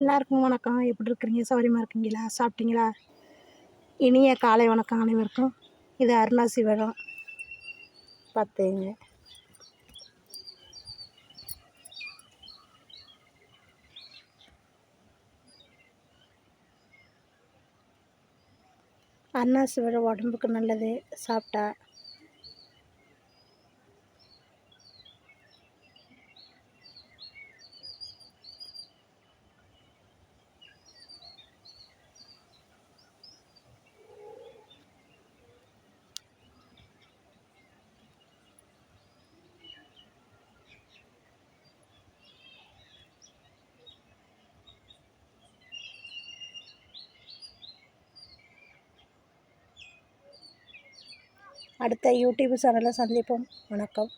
எல்லாருக்கும் வணக்கம். எப்படி இருக்கிறீங்க? சௌரியமாக இருக்கீங்களா? சாப்பிட்டீங்களா? இனிய காலை வணக்கம் அனைவருக்கும். இது அருணாசி சிவகம் பார்த்துங்க. அருணா சிவகம் உடம்புக்கு நல்லது. சாப்பிட்டா அடுத்த யூடியூப் சேனலில் சந்திப்போம். வணக்கம்.